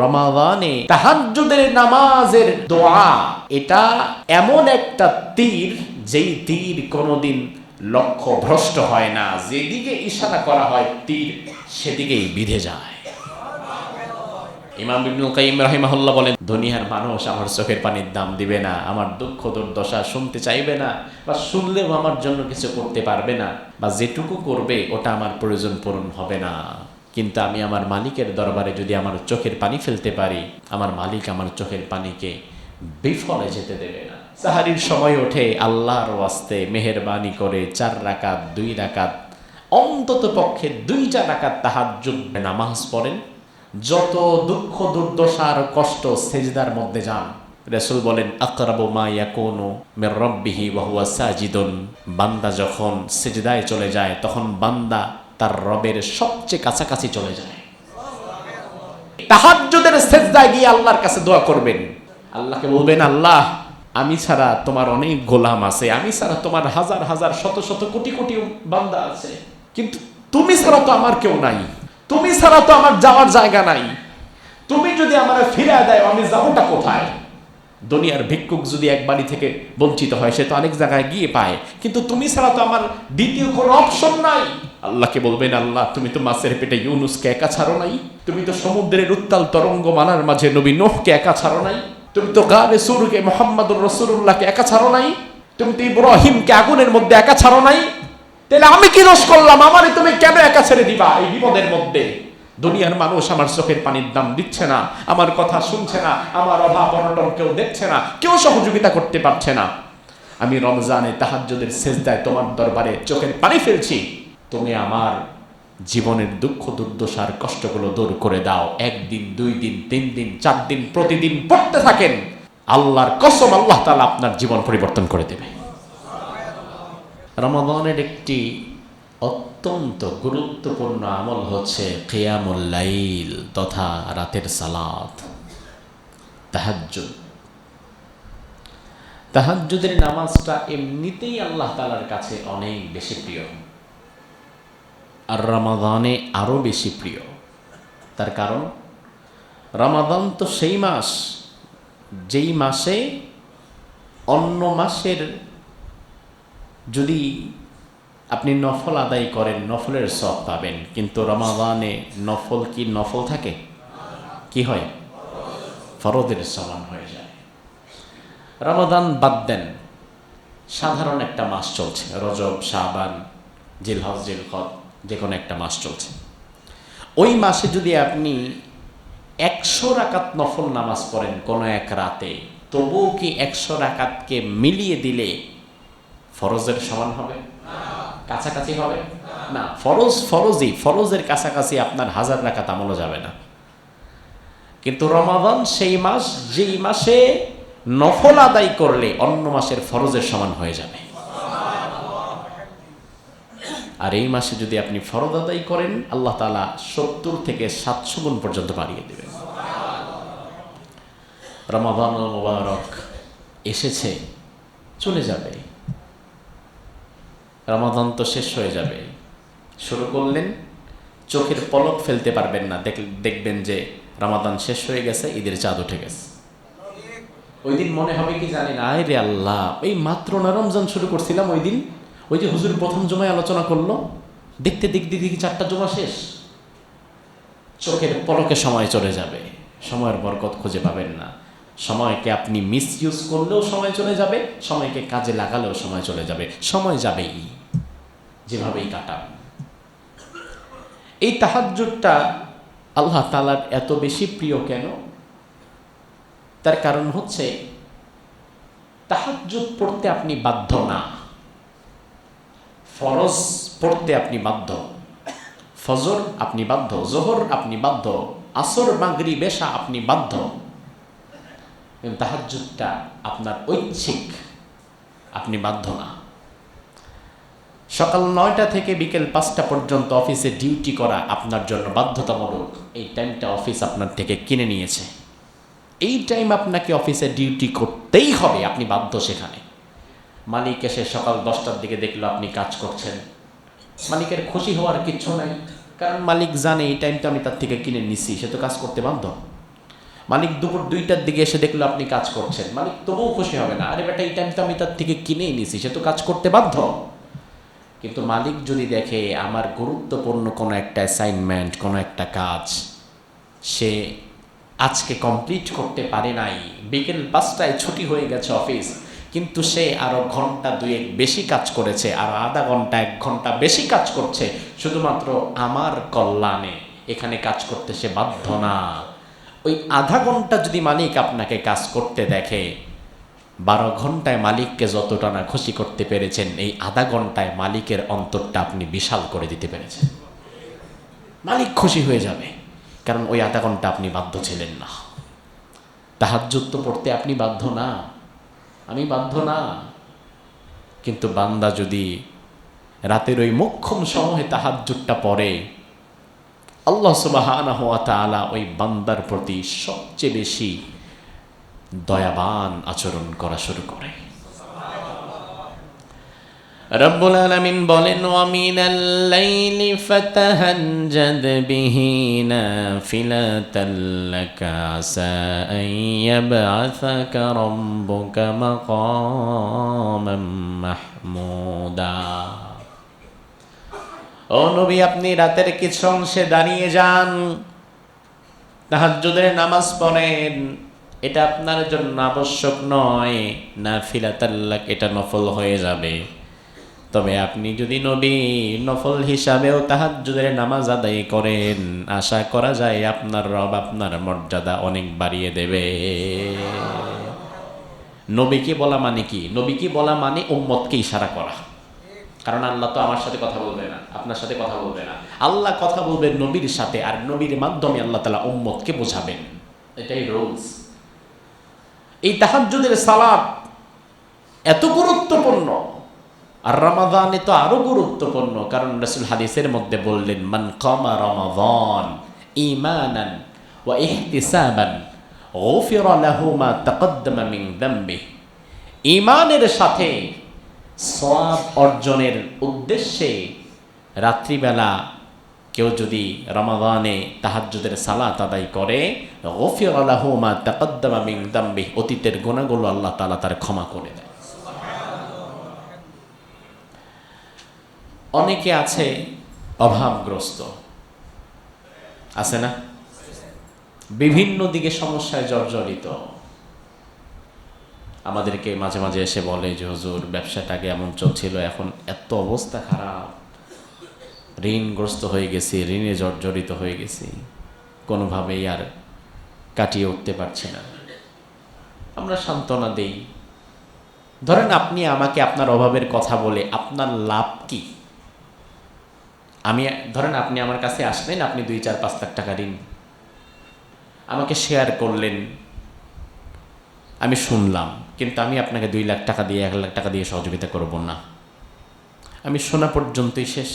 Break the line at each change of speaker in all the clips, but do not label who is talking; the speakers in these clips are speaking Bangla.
রমাদানে তাহাজ্জুদের নামাজের দোয়া। এটা এমন একটা তীর, যেই তীর কোনোদিন লক্ষ্য ভ্রষ্ট হয় না। যেদিকে ইশারা করা হয় তীর, সেদিকেই বিধে যায়। ইমাম ইবনুল কাইম রাহিমাহুল্লাহ বলেন, দুনিয়ার মানুষ আমার চোখের পানির দাম দিবে না, আমার দুঃখ দুর্দশা শুনতে চাইবে না, বা শুনলেও আমার জন্য কিছু করতে পারবে না, বা যেটুকু করবে, ওটা আমার প্রয়োজন পূরণ হবে না। কিন্তু আমি আমার মালিকের দরবারে যদি আমার চোখের পানি ফেলতে পারি, আমার মালিক আমার চোখের পানিকে বিফলে যেতে দেবে না। সাহারির সময় ওঠে আল্লাহর ওয়াস্তে মেহেরবানি করে চার রাকাত, দুই রাকাত, অন্তত পক্ষে দুইটা রাকাত তাহাজ্জুদ নামাজ পড়েন। যত দুঃখ দুর্দশার কষ্ট সেজদার মধ্যে যান, রেসুল বলেন, আকরাবু মা ইয়াকুনু মির রাব্বিহি ওয়া হুয়া সাজিদুন। বান্দা যখন সেজদায় চলে যায়, তখন বান্দা তার রবের সবচেয়ে কাছাকাছি চলে যায়। তাহাজ্জুদের সেজদায় গিয়ে আল্লাহর কাছে দোয়া করবেন। আল্লাহকে বলবেন, আল্লাহ, আমি ছাড়া তোমার অনেক গোলাম আছে। আমি ছাড়া তোমার হাজার হাজার, শত শত কোটি কোটি বান্দা আছে। কিন্তু তুমি ছাড়া তো আমার কেউ নাই। তুমি ছাড়া তো আমার যাওয়ার জায়গা নাই। তুমি যদি আমার ফিরে দেয়, আমি যাবোটা কোথায়? দুনিয়ার ভিক্ষুক যদি এক বাড়ি থেকে বঞ্চিত হয়, সে তো অনেক জায়গায় গিয়ে পায়। কিন্তু তুমি ছাড়া তো আমার দ্বিতীয় কোনো অপশন নাই। আল্লাহকে বলবেন, আল্লাহ, তুমি তো মাছের পেটে ইউনুসকে একা ছাড়ো নাই। তুমি তো সমুদ্রের উত্তাল তরঙ্গ মানার মাঝে নবী নোহকে একা ছাড়ো নাই। তুমি তো গারে সুরকে মোহাম্মদুর রসুল্লাহকে একা ছাড়ো নাই। তুমি তো ইব্রাহিমকে আগুনের মধ্যে একা ছাড়ো নাই। তাহলে আমি কি দোষ করলাম? আমারে তুমি কেন একা ছেড়ে দিবা এই বিপদের মধ্যে? দুনিয়ার মানুষ আমার চোখের পানির দাম দিচ্ছে না, আমার কথা শুনছে না, আমার অভাব অনটন কেউ দেখছে না, কেউ সহযোগিতা করতে পারছে না। আমি রমজানে তাহাজ্জুদের সেজদায় তোমার দরবারে চোখের পানি ফেলছি। তুমি আমার জীবনের দুঃখ, দুর্দশার কষ্টগুলো দূর করে দাও। একদিন দুই দিন তিন দিন চার দিন প্রতিদিন পড়তে থাকেন। আল্লাহর কসম আল্লাহ তাআলা আপনার জীবন পরিবর্তন করে দেবে। রমাদানের একটি অত্যন্ত গুরুত্বপূর্ণ আমল হচ্ছে কেয়ামুল্লাইল তথা রাতের সালাত, তাহাজ্জুদ। তাহাজ্জুদের নামাজটা এমনিতেই আল্লাহ তালার কাছে অনেক বেশি প্রিয়। আর রমাদানে আরও বেশি প্রিয়। তার কারণ, রমাদান তো সেই মাস, যেই মাসে অন্য মাসের যদি আপনি নফল আদায় করেন, নফলের সব পাবেন। কিন্তু রমাদানে নফল কি নফল থাকে? কি হয়? ফরদের সমান হয়ে যায়। রমাদান বাদ দেন। সাধারণ একটা মাস চলছে। রজব, শাবান, জিলহজ জিলহদ যে কোনো একটা মাস চলছে। ওই মাসে যদি আপনি একশো রাকাত নফল নামাজ পড়েন কোনো এক রাতে, তবুও কি একশো রাকাতকে মিলিয়ে দিলে ফরজের সমান হবে? কাছাকাছি হবে? না, ফরজ ফরজই, ফরজের কাছাকাছি আপনার হাজার রাকাত আমলও যাবে না। কিন্তু রমাদান সেই মাস, যেই মাসে নফল আদায় করলে অন্য মাসের ফরজের সমান হয়ে যাবে। আর এই মাসে যদি আপনি ফরজ আদায় করেন, আল্লাহ তালা সত্তর থেকে সাতশো গুণ পর্যন্ত বাড়িয়ে দেবেন। রমাদান মোবারক এসেছে, চলে যাবে। রমাদান তো শেষ হয়ে যাবে। শুরু করলেন, চোখের পলক ফেলতে পারবেন না। দেখ- দেখবেন যে রমাদান শেষ হয়ে গেছে, ঈদের চাঁদ উঠে গেছে। ওই দিন মনে হবে কি জানি না আয় রে আল্লাহ, এই মাত্র না রমজান শুরু করছিলাম ওই দিন। ওই যে হুজুর প্রথম জমায় আলোচনা করল, দেখতে দেখতে দেখি চারটা জমা শেষ। চোখের পলকে সময় চলে যাবে, সময়ের বরকত খুঁজে পাবেন না। সময়কে আপনি মিস ইউজ করলেও সময় চলে যাবে, সময়কে কাজে লাগালেও সময় চলে যাবে। সময় যাবেই, যেভাবেই কাটান। এই তাহাজ্জুদটা আল্লাহ তালার এত বেশি প্রিয় কেন? তার কারণ হচ্ছে, তাহাজ্জুদ পড়তে আপনি বাধ্য না। ফরজ পড়তে আপনি বাধ্য। ফজর আপনি বাধ্য, জোহর আপনি বাধ্য, আসর মাগরি বেশা আপনি বাধ্য। কিন্তু তাহাজ্জুদটা আপনার ঐচ্ছিক, আপনি বাধ্য না। সকাল নয়টা থেকে বিকেল পাঁচটা পর্যন্ত অফিসে ডিউটি করা আপনার জন্য বাধ্যতামূলক। এই টাইমটা অফিস আপনার থেকে কিনে নিয়েছে। এই টাইম আপনাকে অফিসে ডিউটি করতেই হবে, আপনি বাধ্য সেখানে। মালিক এসে সকাল দশটার দিকে দেখল আপনি কাজ করছেন। মালিকের খুশি হওয়ার কিচ্ছু নাই, কারণ মালিক জানে এই টাইমটা আমি তার থেকে কিনে নিছি, সে তো কাজ করতে বাধ্য। মালিক দুপুর দুইটার দিকে এসে দেখল আপনি কাজ করছেন। মালিক তবুও খুশি হবে না, আরে বেটা, এই টাইম তো আমি তার থেকে কিনেই নিছি, সে তো কাজ করতে বাধ্য। কিন্তু মালিক যদি দেখে আমার গুরুত্বপূর্ণ কোনো একটা অ্যাসাইনমেন্ট কোনো একটা কাজ, সে আজকে কমপ্লিট করতে পারে নাই। বিকেল পাঁচটায় ছুটি হয়ে গেছে অফিস কিন্তু সে আরও ঘণ্টা দুয়েক বেশি কাজ করেছে, আর আধা ঘণ্টা, এক ঘণ্টা বেশি কাজ করছে, শুধুমাত্র আমার কল্যাণে এখানে কাজ করতে সে বাধ্য না। ওই আধা ঘণ্টা যদি মালিক আপনাকে কাজ করতে দেখে, বারো ঘন্টায় মালিককে যতটা না খুশি করতে পেরেছেন, এই আধা ঘন্টায় মালিকের অন্তরটা আপনি বিশাল করে দিতে পেরেছেন। মালিক খুশি হয়ে যাবে, কারণ ওই আধা ঘণ্টা আপনি বাধ্য ছিলেন না। তাহাজ্জুদ তো পড়তে আপনি বাধ্য না। আমি বাধ্য না। কিন্তু বান্দা যদি রাতের ওই মোক্ষম সময়ে জুটটা পরে আল্লাহ সুবাহ ওই বান্দার প্রতি সবচেয়ে বেশি দয়াবান আচরণ করা শুরু করে। রব্বুল আলামিন বলেন ওয়ামিনাল লাইলি ফাতাহাজ্জাদ বিহি নাফিলাতাল লাকা আসা আন ইয়াবআসাকা রাব্বুকা মাকামান মাহমুদা। ও নবী, আপনি রাতের কিছু অংশে দাঁড়িয়ে যান, তাহাজ্জুদের নামাজ পড়েন। এটা আপনার জন্য আবশ্যক নয়। না ফিলাতাল্লাক এটা নফল হয়ে যাবে। তবে আপনি যদি নবী নফল হিসাবেও তাহাজ্জুদের নামাজ আদায় করেন, আশা করা যায় আপনার রব আপনার মর্যাদা অনেক বাড়িয়ে দেবে। নবীকে বলা মানে কি? নবীকে বলা মানে উম্মতকে ইশারা করা। কারণ আল্লাহ তো আমার সাথে কথা বলবে না, আপনার সাথে কথা বলবে না। আল্লাহ কথা বলবেন নবীর সাথে আর নবীর মাধ্যমে আল্লাহ তালা উম্মতকে বোঝাবেন। এটাই রুলস এই তাহাজ্জুদের সালাত এত গুরুত্বপূর্ণ। আর রমাদানে তো আরও গুরুত্বপূর্ণ, কারণ রসুল হাদিসের মধ্যে বললেন, মান কমা রমাদান ইমানান ওয়া ইহতিসাবান, গফির লাহু মা তাকদ্দামা মিন দামবি ইমানের সাথে সওয়াব অর্জনের উদ্দেশ্যে রাত্রিবেলা কেউ যদি রমাদানে তাহাজ্জুদের সালাত আদায় করে, গফির লাহু মা তাকদ্দামা মিন অতীতের গুণাগুলো আল্লাহ তাআলা তার ক্ষমা করে দেয়। অনেকে আছে অভাবগ্রস্ত। আছে না? বিভিন্ন দিকে সমস্যায় জর্জরিত। আমাদেরকে মাঝে মাঝে এসে বলে যে, হুজুর ব্যবসাটাকে এমন চলছিল, এখন এত অবস্থা খারাপ। ঋণগ্রস্ত হয়ে গেছি, ঋণে জর্জরিত হয়ে গেছি। কোনোভাবেই আর কাটিয়ে উঠতে পারছি না। আমরা সান্ত্বনা দেই। ধরেন আপনি আমাকে আপনার অভাবের কথা বলে, আপনার লাভ কি? আমি, ধরেন আপনি আমার কাছে আসলেন, আপনি দুই, চার, পাঁচ লাখ টাকা ঋণ আমাকে শেয়ার করলেন। আমি শুনলাম, কিন্তু আমি আপনাকে দুই লাখ টাকা দিয়ে, এক লাখ টাকা দিয়ে সহযোগিতা করব না। আমি শোনা পর্যন্তই শেষ।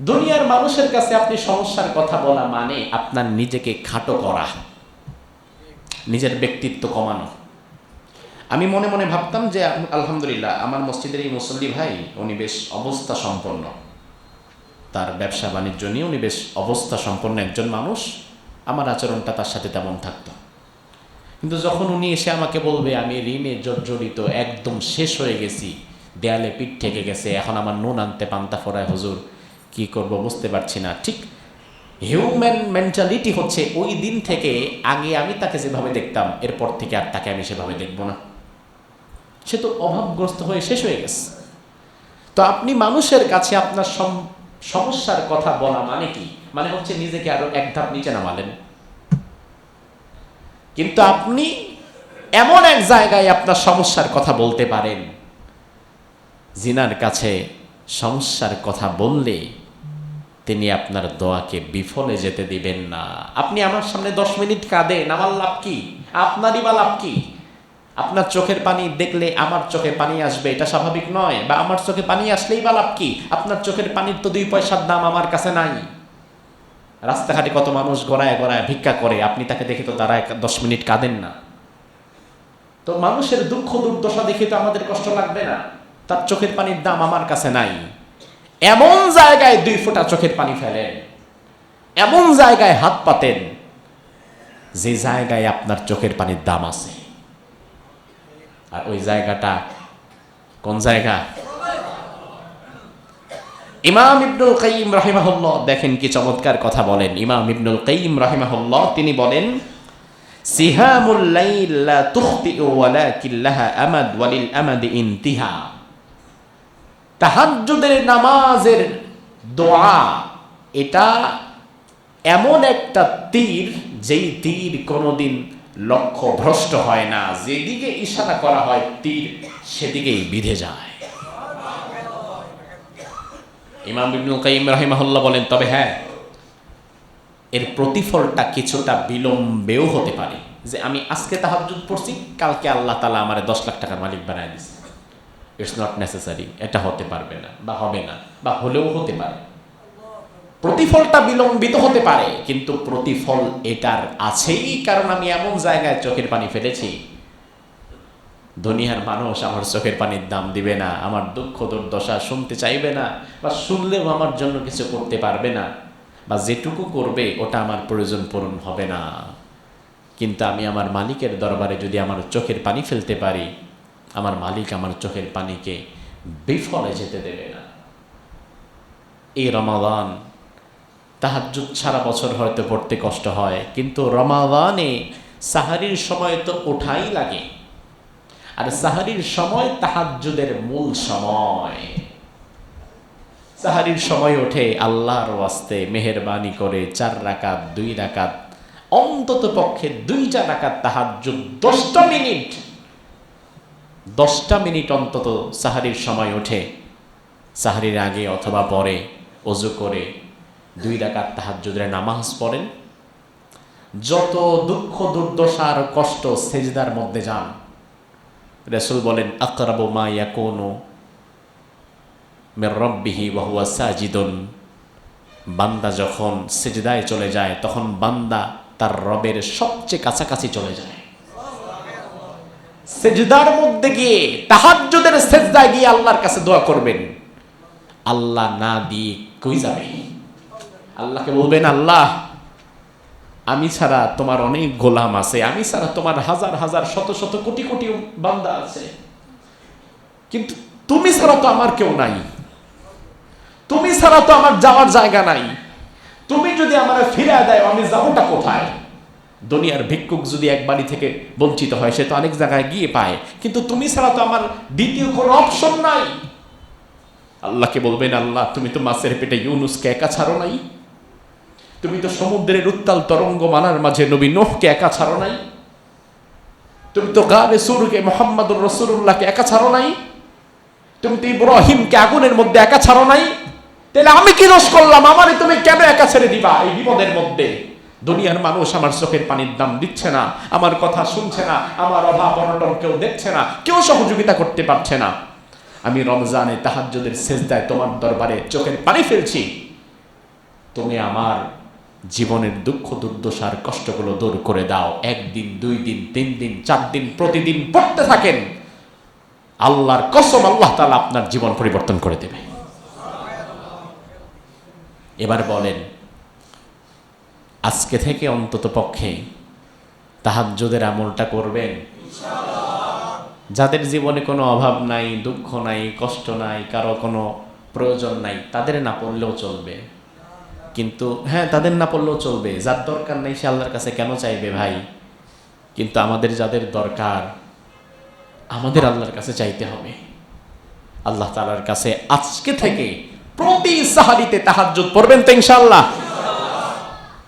দুনিয়ার মানুষের কাছে আপনি সমস্যার কথা বলা মানে আপনার নিজেকে খাটো করা, নিজের ব্যক্তিত্ব কমানো। আমি মনে মনে ভাবতাম যে আলহামদুলিল্লাহ, আমার মসজিদের এই মুসল্লি ভাই, উনি বেশ অবস্থা সম্পন্ন তার ব্যবসা বাণিজ্য নিয়ে উনি বেশ অবস্থা সম্পন্ন একজন মানুষ। আমার আচরণটা তার সাথে তেমন থাকতো। কিন্তু যখন উনি এসে আমাকে বলবে, আমি ঋণে জর্জরিত, একদম শেষ হয়ে গেছি, দেয়ালে পিঠ ঠেকে গেছে, এখন আমার নুন আনতে পান্তা ফরায় হুজুর, কি করব বুঝতে পারছি না। ঠিক হিউম্যান মেন্টালিটি হচ্ছে, ওই দিন থেকে আগে আমি তাকে যেভাবে দেখতাম, এরপর থেকে আর তাকে আমি সেভাবে দেখব না। সে তো অভাবগ্রস্ত হয়ে শেষ হয়ে গেছে। তো আপনি মানুষের কাছে আপনার সমস্যার কথা বলা মানে কি? মানে হচ্ছে নিজেকে আরও এক ধাপ নিচে নামালেন। কিন্তু আপনি এমন এক জায়গায় আপনার সমস্যার কথা বলতে পারেন। জিনার কাছে সমস্যার কথা বললে তিনি আপনার দোয়াকে বিফলে যেতে দিবেন না। আপনি আমার সামনে দশ মিনিট কাঁদে আমার লাভ কি? আপনারই বা লাভ কি? আপনার চোখের পানি দেখলে আমার চোখে পানি আসবে, এটা স্বাভাবিক নয়। বা আমার চোখে পানি আসলেই বা লাভ কি? আপনার চোখের পানির তো দুই পয়সার দাম আমার কাছে নাই। রাস্তাঘাটে কত মানুষ গড়ায় গড়ায় ভিক্ষা করে, আপনি তাকে দেখে তো দাঁড়ায় দশ মিনিট কাঁদেন না। তো মানুষের দুঃখ দুর্দশা দেখে তো আমাদের কষ্ট লাগবে না। তার চোখের পানির দাম আমার কাছে নাই। এমন জায়গায় দুই ফোঁটা চোখের পানি ফেলেন। এমন জায়গায় হাত পাতেন যে জায়গায় আপনার চোখের পানির দাম আছে। আর ওই জায়গাটা কোন জায়গা? ইমাম ইবনুল কাইম রাহিমাহুল্লাহ, দেখেন কি চমৎকার কথা বলেন। ইমাম ইবনুল কাইম রাহিমাহুল্লাহ, তিনি বলেন, সিহামুল লাইল লা তুখতিউ ওয়ালাকিন লাহা আমাদ ওয়ালিল আমাদি ইনতিহা। তাহাজ্জুদের নামাজের দোয়া, এটা এমন একটা তীর, যেই তীর কোনোদিন লক্ষ্য ভ্রষ্ট হয় না, যেদিকে ইশারা করা হয় তীর, সেদিকেই বিধে যায়। ইমাম ইবনুল কাইম রাহিমাহুল্লাহ বলেন, তবে হ্যাঁ এর প্রতিফলটা কিছুটা বিলম্বেও হতে পারে। যে আমি আজকে তাহাজ্জুদ পড়ছি, কালকে আল্লাহ তালা আমার দশ লাখ টাকার মালিক বানায় দিচ্ছে ইটস নট নেসেসারি এটা হতে পারবে না, বা হবে না, বা হলেও হতে পারে। প্রতিফলটা বিলম্বিত হতে পারে, কিন্তু প্রতিফল এটার আছেই, কারণ আমি এমন জায়গায় চোখের পানি ফেলেছি। দুনিয়ার মানুষ আমার চোখের পানির দাম দিবে না, আমার দুঃখ দুর্দশা শুনতে চাইবে না, বা শুনলেও আমার জন্য কিছু করতে পারবে না, বা যেটুকু করবে ওটা আমার প্রয়োজন পূরণ হবে না। কিন্তু আমি আমার মালিকের দরবারে যদি আমার চোখের পানি ফেলতে পারি, আমার মালিক আমার চোখের পানিকে বিফলে যেতে দেবে না। এই রমাদান তাহাজ্জুদ সারা বছর হয়তো পড়তে কষ্ট হয়, কিন্তু রমাদানে সাহারির সময় তো ওঠাই লাগে। আর সাহারির সময় তাহাজ্জুদের মূল সময়। সাহারির সময় ওঠে আল্লাহর ওয়াস্তে মেহেরবানি করে চার রাকাত, দুই রাকাত, অন্তত পক্ষে দুইটা রাকাত তাহাজ্জুদ, দশটা মিনিট। দশটা মিনিট অন্তত সাহারির সময় ওঠে। সাহারির আগে অথবা পরে অজু করে দুই রাকাত তাহাজ্জুদের নামাজ পড়েন। যত দুঃখ, দুর্দশা আর কষ্ট সেজদার মধ্যে যান, রেসুল বলেন, আকরাবু মা ইয়াকুনু মির রব্বিহি ওয়া হুয়া সাজিদুন। বান্দা যখন সেজদায় চলে যায়, তখন বান্দা তার রবের সবচেয়ে কাছাকাছি চলে যায়। সেজদার মধ্যে গিয়ে, তাহাজ্জুদের সেজদায় গিয়ে আল্লাহর কাছে দোয়া করবেন। আল্লাহ না দিয়ে কই যাবে? আল্লাহকে বলবেন, আল্লাহ, আমি ছাড়া তোমার অনেক গোলাম আছে, আমি ছাড়া তোমার হাজার হাজার, শত শত কোটি কোটি বান্দা আছে। কিন্তু তুমি ছাড়া তো আমার কেউ নাই। তুমি ছাড়া তো আমার যাওয়ার জায়গা নাই। তুমি যদি আমার ফিরে দেয় আমি যাবোটা কোথায়? দুনিয়ার ভিক্ষুক যদি এক বাড়ি থেকে বঞ্চিত হয়, সে তো অনেক জায়গায় গিয়ে পায়। কিন্তু তুমি ছাড়া তো আমার দ্বিতীয় কোনো অপশন নাই। আল্লাহকে বলবেন, আল্লাহ, তুমি তো মাছের পেটে ইউনুসকে একা ছাড়ো নাই। তুমি তো সমুদ্রের উত্তাল তরঙ্গ মানার মাঝে নবী নোহকে একা ছাড়ো নাই। তুমি তো গারে সুরকে মোহাম্মদুর রসুল্লাহকে একা ছাড়ো নাই। তুমি তো ইব্রাহিমকে আগুনের মধ্যে একা ছাড়ো নাই। তাহলে আমি কি দোষ করলাম? আমারে তুমি কেন একা ছেড়ে দিবা? এই বিপদের মধ্যে। দুনিয়ার মানুষ আমার চোখের পানির দাম দিচ্ছে না, আমার কথা শুনছে না, আমার অভাব অনটন কেউ দেখছে না, কেউ সহযোগিতা করতে পারছে না। আমি রমজানে তাহাজ্জুদের সেজদায় তোমার দরবারে চোখের পানি ফেলছি। তুমি আমার জীবনের দুঃখ, দুর্দশার কষ্টগুলো দূর করে দাও। একদিন দুই দিন তিন দিন চার দিন প্রতিদিন পড়তে থাকেন। আল্লাহর কসম আল্লাহ তালা আপনার জীবন পরিবর্তন করে দেবে। এবার বলেন, আজকে থেকে অন্তত পক্ষে তাহাজ্জুদের আমলটা করবেন? যাদের জীবনে কোনো অভাব নাই, দুঃখ নাই, কষ্ট নাই, কারও কোনো প্রয়োজন নাই, তাদের না পড়লেও চলবে। কিন্তু হ্যাঁ তাদের না পড়লেও চলবে। যার দরকার নেই সে আল্লাহর কাছে কেন চাইবে ভাই? কিন্তু আমাদের যাদের দরকার, আমাদের আল্লাহর কাছে চাইতে হবে। আল্লাহ তালার কাছে আজকে থেকে প্রতি সাহারিতে তাহাজ্জুদ পড়বেন তো ইনশাআল্লাহ।